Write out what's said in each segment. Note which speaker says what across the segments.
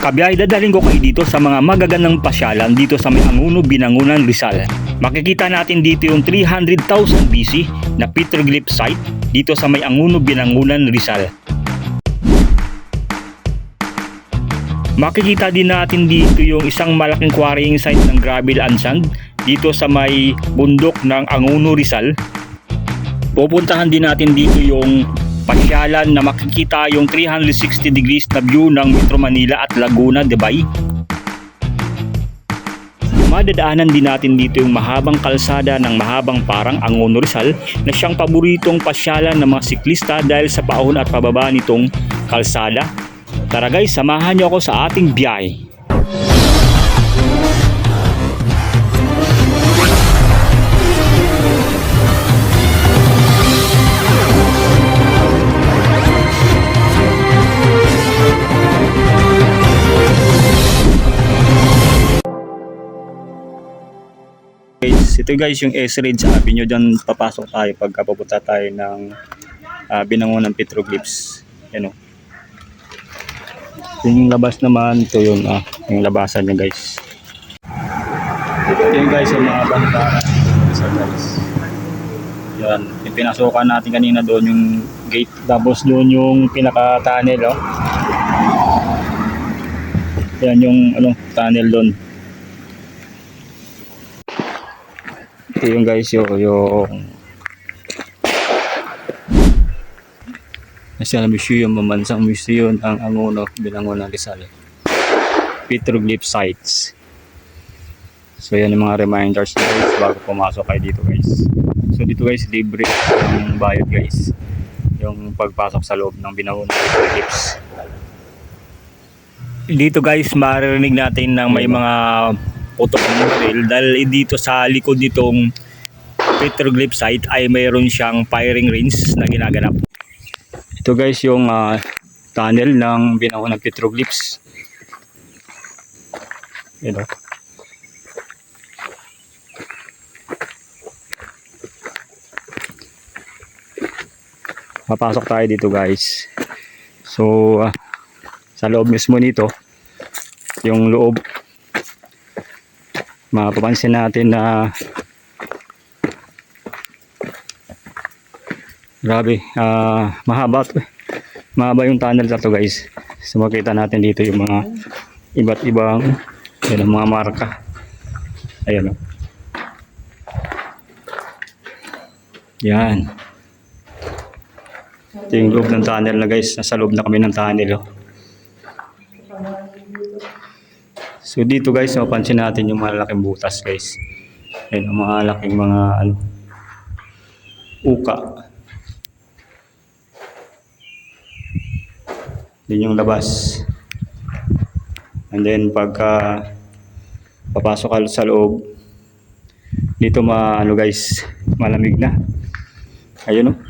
Speaker 1: Kabiyay, dadalhin ko kayo dito sa mga magagandang pasyalan dito sa may Anguno, Binangunan, Rizal. Makikita natin dito yung 300,000 BC na petroglyph site dito sa may Anguno, Binangunan, Rizal. Makikita din natin dito yung isang malaking quarrying site ng gravel and sand dito sa may bundok ng Anguno, Rizal. Pupuntahan din natin dito yung pasyalan na makikita yung 360 degrees na view ng Metro Manila at Laguna, Dubai. Madadaanan din natin dito yung mahabang kalsada ng mahabang parang Angono Rizal na siyang paboritong pasyalan ng mga siklista dahil sa paahon at pababa nitong kalsada. Tara guys, samahan niyo ako sa ating biyahe. Ito guys yung S-Ridge Avenue dyan papasok tayo pagka papunta tayo ng uh, binangonan petroglyphs. Yan o. Yung labas naman, ito yung, ah, yung labasan niya guys. Yung guys yung mga banda. So guys. Yan, yung pinasukan natin kanina doon yung gate. Tapos doon yung pinaka-tunnel oh. Yan yung ano, tunnel doon. Ito yung guys yung, yung National Museum, Mamansang Museum ang Angono, Binangonan Rizal. Petroglyph sites. So yan yung mga reminders guys bago pumasok kayo dito guys. So dito guys libre yung bayad guys. Yung pagpasok sa loob ng Binangonan Petroglyphs. Dito guys maririnig natin ng may mga putok ng baril dahil dito sa likod nitong petroglyph site ay mayroon siyang firing range na ginaganap. Ito guys yung ah, tunnel ng binawa ng petroglyphs. Ito. Papasok tayo dito guys. So ah, sa loob mismo nito yung loob mapapansin natin na grabe ah mahaba mahaba yung tunnel na to guys. So makita natin dito yung mga iba't ibang yun, mga marka. Ayan o yan. Ito yung loob ng tunnel na guys. Nasa loob na kami ng tunnel oh. So dito guys, mapansin natin yung malaking butas guys. Ayun, ang mga laking mga ano, uka. Yun yung labas. And then pagka papasok sa loob, dito ma ano guys, malamig na. Ayun oh.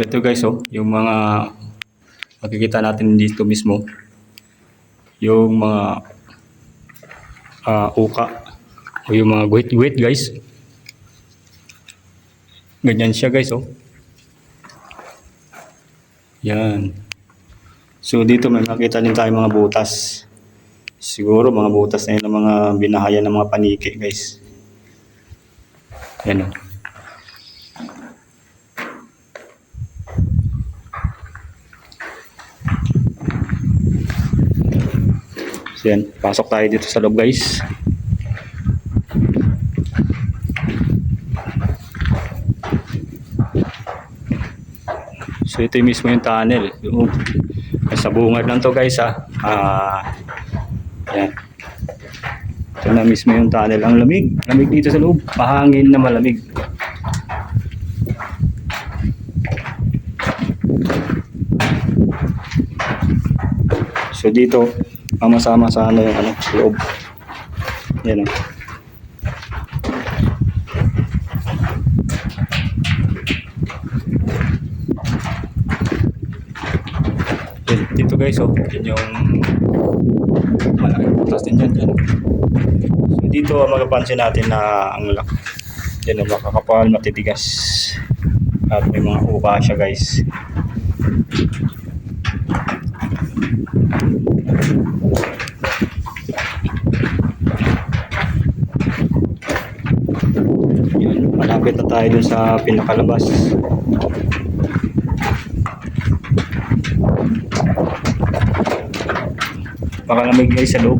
Speaker 1: So ito guys oh, yung mga makikita natin dito mismo yung mga ah, uka o yung mga guhit-guhit guys. Ganyan siya guys oh. Yan. So dito may makita din tayo mga butas. Siguro mga butas na yun ng mga binahayan ng mga paniki guys. Yan oh. So yan, pasok tayo dito sa loob guys. So ito yung mismo yung tunnel. Yung, sa bungad lang to guys ha. Ah, yan. Ito na mismo yung tunnel. Ang lamig. Lamig dito sa loob. Mahangin na malamig. So dito, mamasama sa ano yung ano, loob. Yan o. Dito guys, oh. Yan yung malaking butas din dyan, dyan. So dito ah, magapansin natin na ang laki. Yan ang makakapal, matitigas. At may mga uka siya guys. Yun, malapit na tayo dun sa pinakalabas. Baka lamig guys sa loob.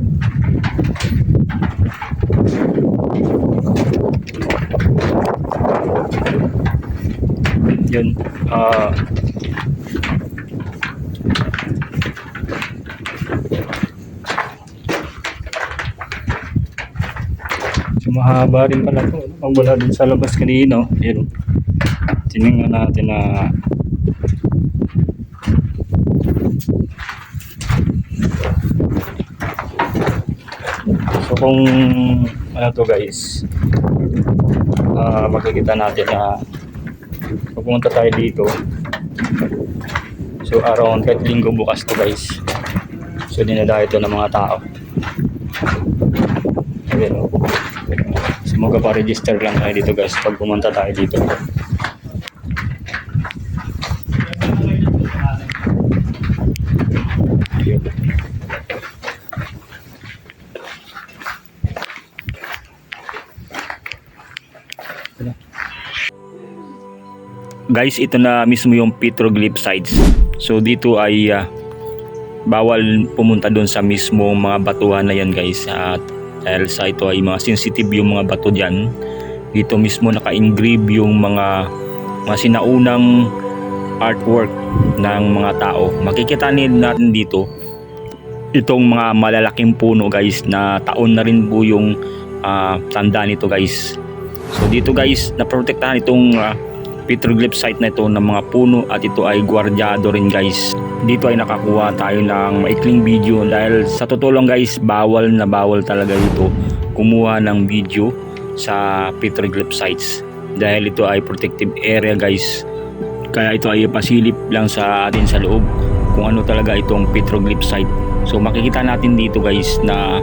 Speaker 1: Yun. ah so, mahaba rin pala to. no? Ang wala dun sa labas kanina. oh. Yun. Tinignan natin na So kung ano to guys, ah makikita natin na pag pumunta tayo dito, so around kahit linggo bukas to guys. So dinadayo ito ng mga tao. Ayun o. So magpa-register lang tayo dito guys pag pumunta tayo dito. Guys ito na mismo yung petroglyph sites so dito ay ah, bawal pumunta doon sa mismo mga batuhan na yan guys at dahil sa ito ay mga sensitive yung mga bato dyan. Dito mismo naka-engrave yung mga mga sinaunang artwork ng mga tao. Makikita natin dito itong mga malalaking puno guys na taon na rin po yung ah, tanda nito guys. So dito guys naprotektahan itong ah, petroglyph site na ito ng mga puno at ito ay gwardyado rin guys. Dito ay nakakuha tayo ng maikling video dahil sa totoo lang guys bawal na bawal talaga dito kumuha ng video sa petroglyph sites dahil ito ay protective area guys. Kaya ito ay pasilip lang sa atin sa loob kung ano talaga itong petroglyph site. So makikita natin dito guys na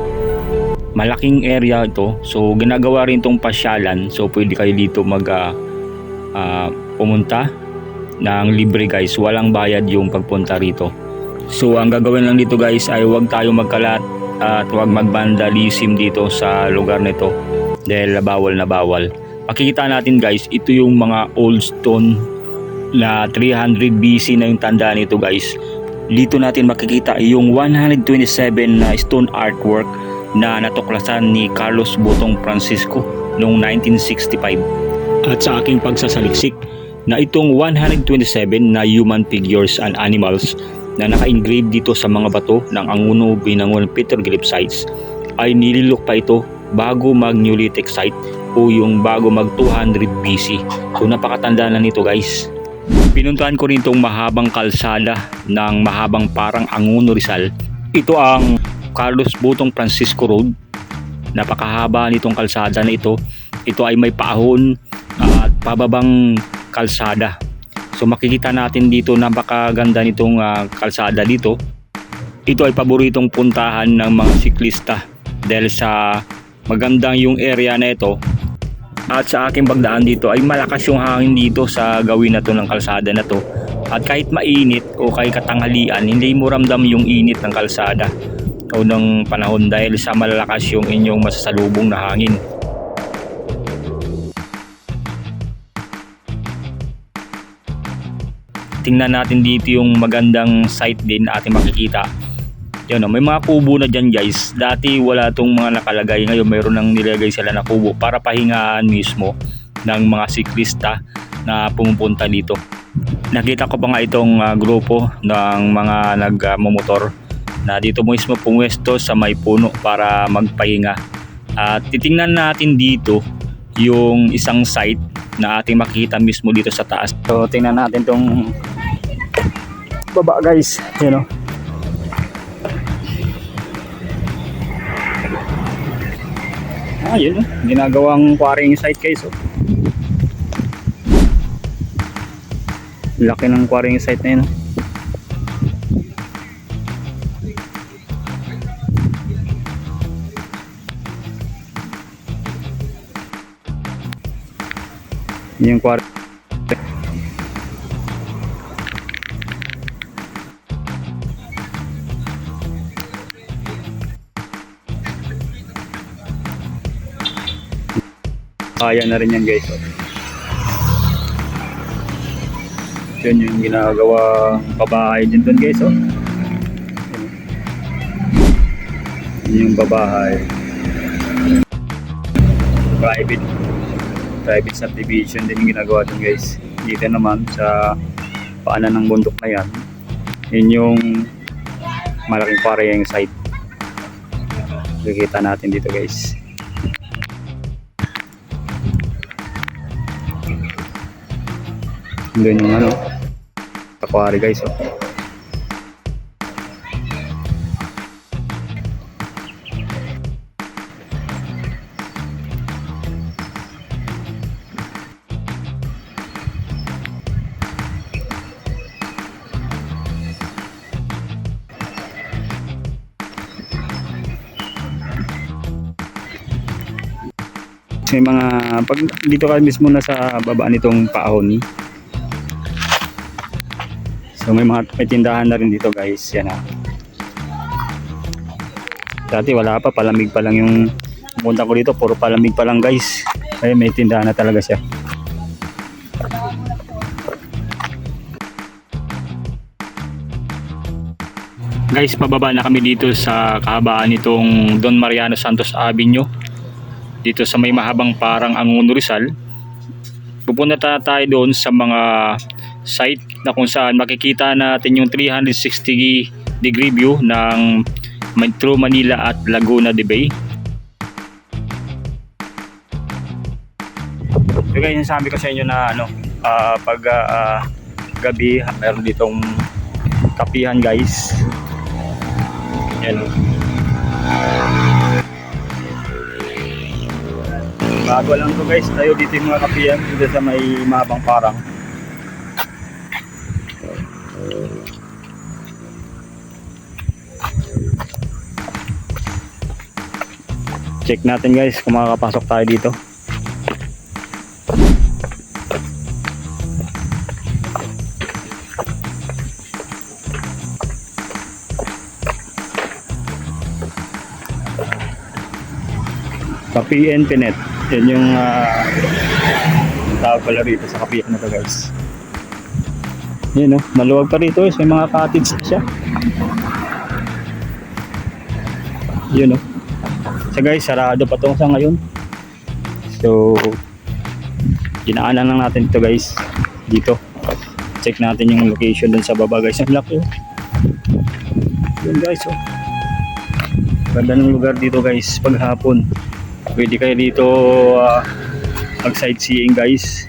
Speaker 1: malaking area ito. So ginagawa rin itong pasyalan. So pwede kayo dito mag ah, ah, pumunta ng libre guys. Walang bayad yung pagpunta rito. So ang gagawin lang dito guys ay huwag tayo magkalat at huwag magbandalism dito sa lugar nito dahil bawal na bawal. Makikita natin guys ito yung mga old stone na 300 BC na yung tanda nito guys. Dito natin makikita yung 127 na stone artwork na natuklasan ni Carlos Botong Francisco noong 1965 at sa aking pagsasaliksik na itong 127 na human figures and animals na naka-engrave dito sa mga bato ng Anguno Binangon Petroglyph sites ay nililok pa ito bago mag Neolithic site o yung bago mag 200 BC. So napakatanda na nito guys. Pinuntahan ko rin itong mahabang kalsada ng mahabang parang Anguno Rizal. Ito ang Carlos Botong Francisco Road. Napakahaba nitong kalsada na ito. Ito ay may paahon at pababang kalsada. So makikita natin dito napakaganda nitong ah, kalsada dito. Ito ay paboritong puntahan ng mga siklista dahil sa magandang yung area na ito. At sa aking pagdaan dito ay malakas yung hangin dito sa gawin na to ng kalsada na to. At kahit mainit o kahit katanghalian, hindi mo ramdam yung init ng kalsada o ng panahon dahil sa malalakas yung inyong masasalubong na hangin. Tingnan natin dito yung magandang site din na ating makikita. Yan o, may mga kubo na dyan guys. Dati wala tong mga nakalagay. Ngayon mayroon nang nilagay sila na kubo para pahingaan mismo ng mga siklista na pumupunta dito. Nakita ko pa nga itong ah, grupo ng mga nagmamotor na dito mismo pumwesto sa may puno para magpahinga. At titingnan natin dito yung isang site na ating makikita mismo dito sa taas. So tingnan natin tong baba guys you oh. know ah yun oh. ginagawang quarrying site guys oh. laki ng quarrying site na yun oh. yung quarrying Kaya na rin yan guys. oh. Yun yung ginagawang pabahay din doon guys. Oh. Yun yung babahay. Private private subdivision din yung ginagawa doon guys. Dito naman sa paanan ng bundok na yan. Yun yung malaking parehong site. Nakikita natin dito guys. Doon yung ano, aquari guys. Oh. May mga, pag dito ka mismo na sa baba nitong paahon, So may mga may tindahan na rin dito guys. Yan ah. Dati wala pa, palamig pa lang yung pumunta ko dito. Puro palamig pa lang guys. Ay may tindahan na talaga siya. Guys, pababa na kami dito sa kahabaan nitong Don Mariano Santos Avenue. Dito sa may mahabang parang Anguno Rizal. Pupunta ta- tayo doon sa mga site na kung saan makikita natin yung 360 degree view ng Metro Manila at Laguna de Bay. So guys, yung sabi ko sa inyo na ano, ah, pag ah, gabi, meron ditong kapihan guys. Yan. Bago lang to guys, tayo dito yung mga kapihan dito sa may mahabang parang. Check natin guys kung makakapasok tayo dito. Kapi and Pinet. Yan yung uh, tawag pala rito sa kapihan na to guys. Yan no, maluwag pa rito guys. May mga cottage siya. Yun no. So guys, sarado pa to sa ngayon. So, dinaanan lang natin ito guys. Dito. Check natin yung location dun sa baba guys. Ang laki oh. Yun guys oh. Ganda ng lugar dito guys pag hapon. Pwede kayo dito ah, mag sightseeing guys.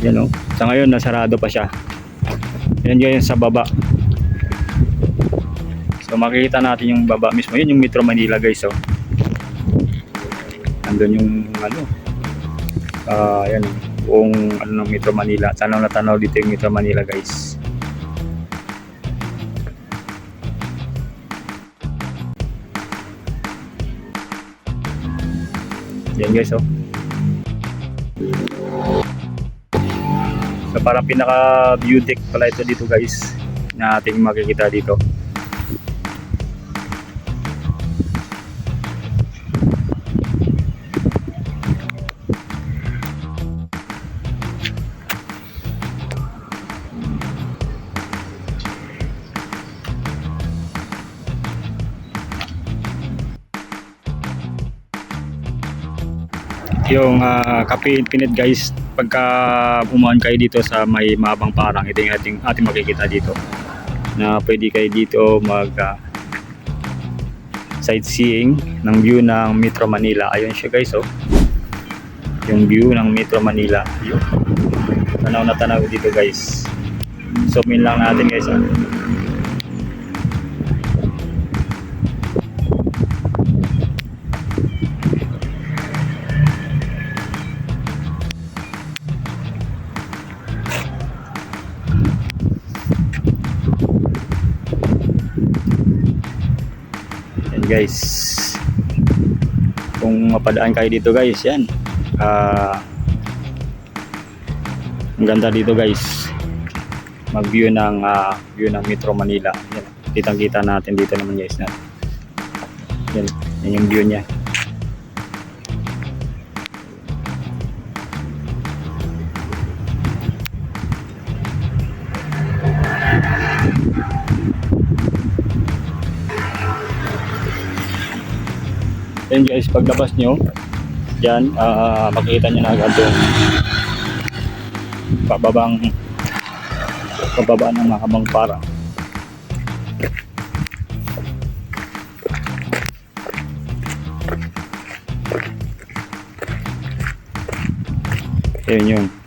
Speaker 1: Yan oh. Sa ngayon nasarado pa siya. Yan guys sa baba. So makikita natin yung baba mismo. Yun yung Metro Manila guys oh. Andun yung ano. Ah, yan buong ano ng Metro Manila. Tanaw na tanaw dito yung Metro Manila guys. Yan guys oh. So parang pinaka view pala ito dito guys na ating makikita dito. Yung uh, kape pinit guys. Pagka umuan kayo dito sa may mabang parang ito yung ating, ating makikita dito. Na pwede kayo dito mag ah, sightseeing ng view ng Metro Manila. Ayun siya guys oh. Yung view ng Metro Manila. Yun tanaw na tanaw dito guys. Zoom in lang natin guys oh. Guys. Kung mapadaan kayo dito guys, yan. Ah Ang ganda dito guys. Mag-view ng ah, view ng Metro Manila. Yan. Kitang-kita natin dito naman guys. Yan, yan yung view niya. Yan guys, paglabas nyo, yan, ah makikita nyo na agad yung pababang pababa ng mahabang para. Yun yun.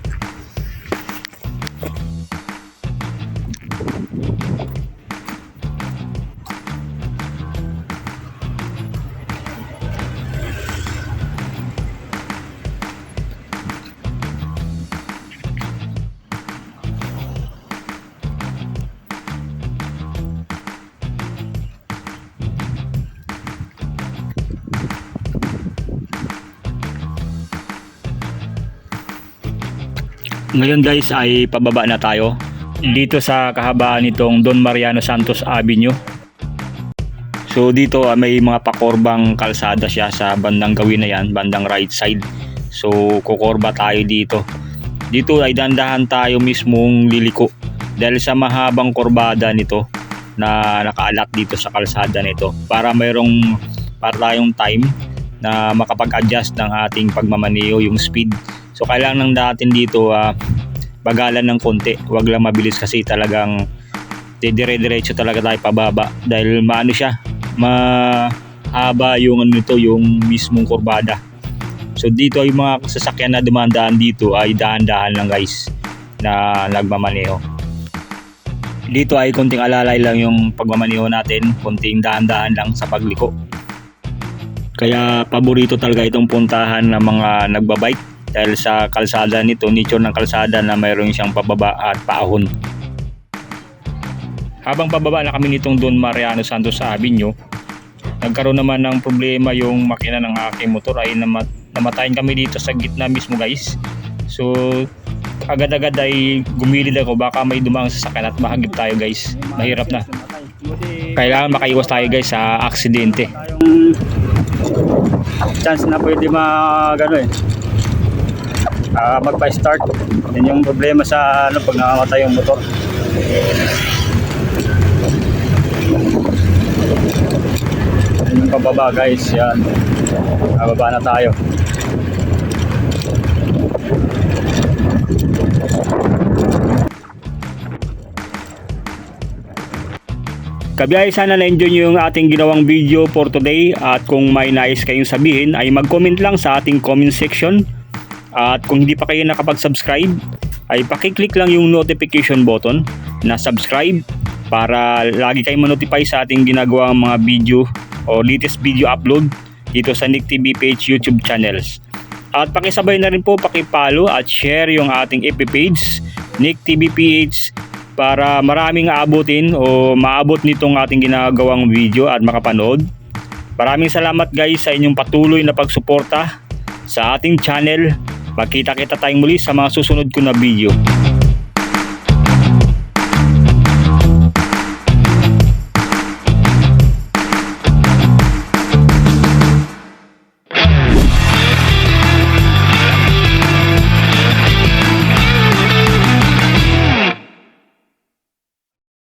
Speaker 1: Ngayon guys ay pababa na tayo dito sa kahabaan nitong Don Mariano Santos Avenue. So dito ah, may mga pakorbang kalsada siya sa bandang gawin na yan, bandang right side. So kukorba tayo dito. Dito ay dandahan tayo mismong liliko dahil sa mahabang korbada nito na nakaalat dito sa kalsada nito para mayroong para tayong time na makapag-adjust ng ating pagmamaneho yung speed So kailangan ng natin dito ah, bagalan ng konti. Huwag lang mabilis kasi talagang dire-diretso talaga tayo pababa dahil maano siya, mahaba yung ano nito, yung mismong kurbada. So dito ay mga sasakyan na dumandaan dito ay dahan-dahan lang guys na nagmamaneho. Dito ay konting alalay lang yung pagmamaneho natin, konting dahan-dahan lang sa pagliko. Kaya paborito talaga itong puntahan ng mga nagbabike dahil sa kalsada nito, nature ng kalsada na mayroon siyang pababa at paahon. Habang pababa na kami nitong Don Mariano Santos Avenue, nagkaroon naman ng problema yung makina ng aking motor ay namat namatayin kami dito sa gitna mismo guys. So agad-agad ay gumilid ako baka may dumaan sa sakyan at mahagip tayo guys. Mahirap na. Kailangan makaiwas tayo guys sa aksidente. Chance na pwede mag ano eh, ah magpa-start. Yan yung problema sa ano pag nakamatay yung motor. Yan yung pababa guys, yan. Bababa na tayo. Kabiyay sana na-enjoy nyo yung ating ginawang video for today at kung may nais kayong sabihin ay mag-comment lang sa ating comment section at kung hindi pa kayo nakapag-subscribe, ay pakiclick lang yung notification button na subscribe para lagi kayong manotify sa ating ginagawang mga video o latest video upload dito sa Nick TV page YouTube channels. At pakisabay na rin po pakipalo at share yung ating FB page Nick TV PH para maraming aabutin o maabot nitong ating ginagawang video at makapanood. Maraming salamat guys sa inyong patuloy na pagsuporta sa ating channel Magkita-kita tayong muli sa mga susunod ko na video.